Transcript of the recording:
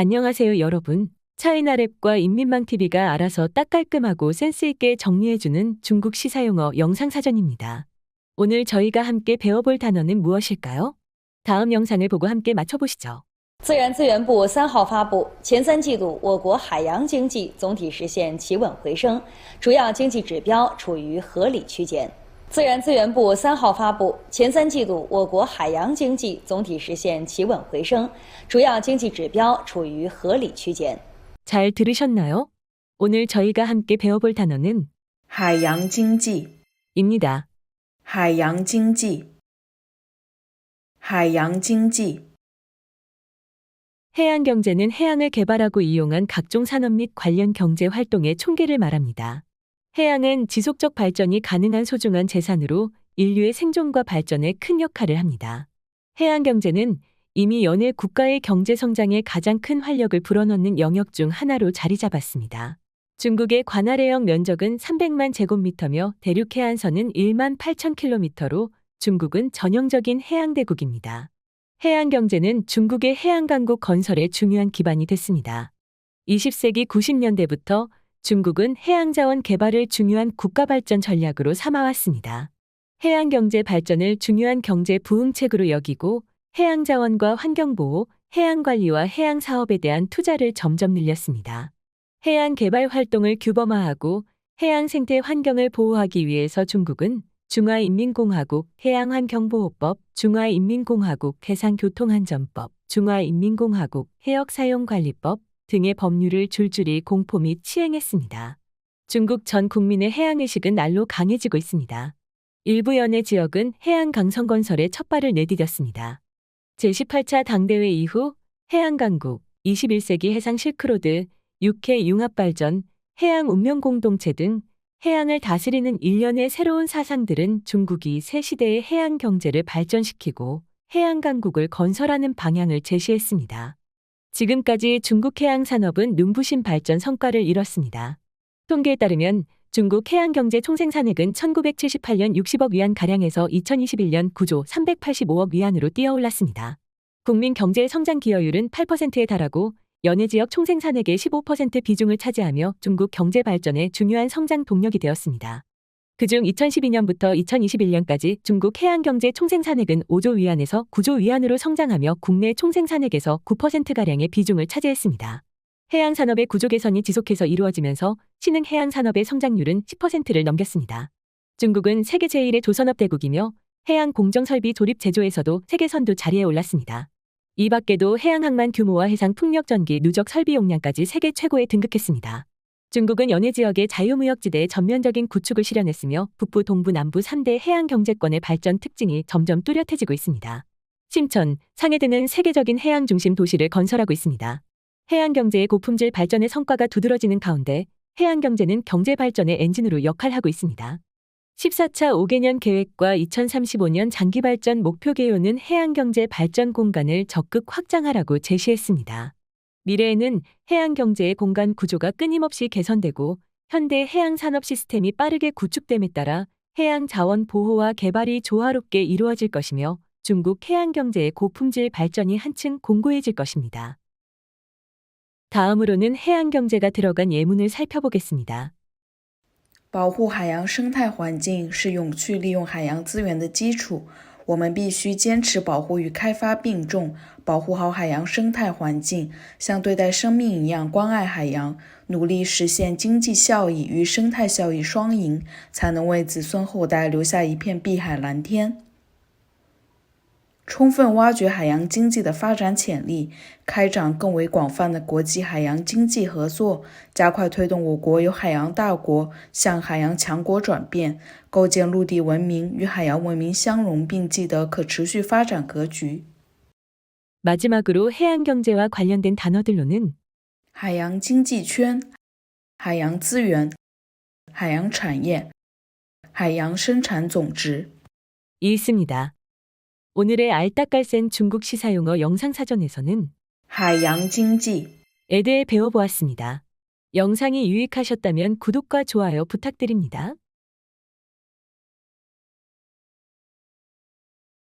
안녕하세요, 여러분. 차이나랩과 인민망TV가 알아서 딱 깔끔하고 센스있게 정리해주는 중국 시사용어 영상사전입니다. 오늘 저희가 함께 배워볼 단어는 무엇일까요? 다음 영상을 보고 함께 맞춰보시죠. 自然资源部三号发布，前三季度我国海洋经济总体实现企稳回升，主要经济指标处于合理区间。 自然资源部三号发布，前三季度我国海洋经济总体实现企稳回升，主要经济指标处于合理区间。 잘 들으셨나요? 오늘 저희가 함께 배워볼 단어는 海洋经济， 입니다. 海洋经济，海洋经济， 해양 경제는 해양을 개발하고 이용한 각종 산업 및 관련 경제 활동의 총계를 말합니다. 해양은 지속적 발전이 가능한 소중한 재산으로 인류의 생존과 발전에 큰 역할을 합니다. 해양 경제는 이미 연해 국가의 경제 성장에 가장 큰 활력을 불어넣는 영역 중 하나로 자리 잡았습니다. 중국의 관할해역 면적은 300만 제곱미터며 대륙 해안선은 1만 8천 킬로미터로 중국은 전형적인 해양대국입니다. 해양 경제는 중국의 해양 강국 건설에 중요한 기반이 됐습니다. 20세기 90년대부터 중국은 해양 자원 개발을 중요한 국가 발전 전략으로 삼아왔습니다. 해양 경제 발전을 중요한 경제 부흥책으로 여기고 해양 자원과 환경 보호, 해양 관리와 해양 사업에 대한 투자를 점점 늘렸습니다. 해양 개발 활동을 규범화하고 해양 생태 환경을 보호하기 위해서 중국은 중화인민공화국 해양환경보호법, 중화인민공화국 해상교통안전법, 중화인민공화국 해역사용관리법 등의 법률을 줄줄이 공포 및 시행했습니다. 중국 전 국민의 해양의식은 날로 강해지고 있습니다. 일부 연해 지역은 해양 강성 건설에 첫 발을 내디뎠습니다. 제18차 당대회 이후 해양강국, 21세기 해상 실크로드, 육해 융합발전, 해양 운명 공동체 등 해양을 다스리는 일련의 새로운 사상들은 중국이 새 시대의 해양 경제를 발전시키고 해양 강국을 건설하는 방향을 제시했습니다. 지금까지 중국 해양 산업은 눈부신 발전 성과를 이뤘습니다. 통계에 따르면 중국 해양 경제 총생 산액은 1978년 60억 위안 가량에서 2021년 9조 385억 위안으로 뛰어올랐습니다. 국민 경제 성장 기여율은 8%에 달하고 연해 지역 총생산액의 15% 비중을 차지하며 중국 경제 발전의 중요한 성장 동력이 되었습니다. 그중 2012년부터 2021년까지 중국 해양 경제 총생산액은 5조 위안에서 9조 위안으로 성장하며 국내 총생산액에서 9%가량의 비중을 차지했습니다. 해양 산업의 구조 개선이 지속해서 이루어지면서 신흥 해양 산업의 성장률은 10%를 넘겼습니다. 중국은 세계 제1의 조선업 대국이며 해양 공정 설비 조립 제조에서도 세계 선두 자리에 올랐습니다. 이 밖에도 해양 항만 규모와 해상 풍력 전기 누적 설비 용량까지 세계 최고에 등극했습니다. 중국은 연해 지역의 자유무역지대의 전면적인 구축을 실현했으며 북부, 동부, 남부 3대 해양 경제권의 발전 특징이 점점 뚜렷해지고 있습니다. 심천, 상해 등은 세계적인 해양 중심 도시를 건설하고 있습니다. 해양 경제의 고품질 발전의 성과가 두드러지는 가운데 해양 경제는 경제 발전의 엔진으로 역할하고 있습니다. 14차 5개년 계획과 2035년 장기 발전 목표 개요는 해양 경제 발전 공간을 적극 확장하라고 제시했습니다. 미래에는 해양 경제의 공간 구조가 끊임없이 개선되고 현대 해양 산업 시스템이 빠르게 구축됨에 따라 해양 자원 보호와 개발이 조화롭게 이루어질 것이며 중국 해양 경제의 고품질 발전이 한층 공고해질 것입니다. 다음으로는 해양 경제가 들어간 예문을 살펴보겠습니다. 保护海洋生态环境是永续利用海洋资源的基础。 我们必须坚持保护与开发并重，保护好海洋生态环境，像对待生命一样关爱海洋，努力实现经济效益与生态效益双赢，才能为子孙后代留下一片碧海蓝天。充分挖掘海洋经济的发展潜力，开展更为广泛的国际海洋经济合作，加快推动我国由海洋大国向海洋强国转变，构建陆地文明与海洋文明相融并济的可持续发展格局。 마지막으로 해양 경제와 관련된 단어들로는 海洋经济圈、海洋资源、海洋产业、海洋生产总值。 있습니다. 오늘의 알딱갈센 중국 시사용어 영상사전에서는 하양징지 에 대해 배워보았습니다. 영상이 유익하셨다면 구독과 좋아요 부탁드립니다.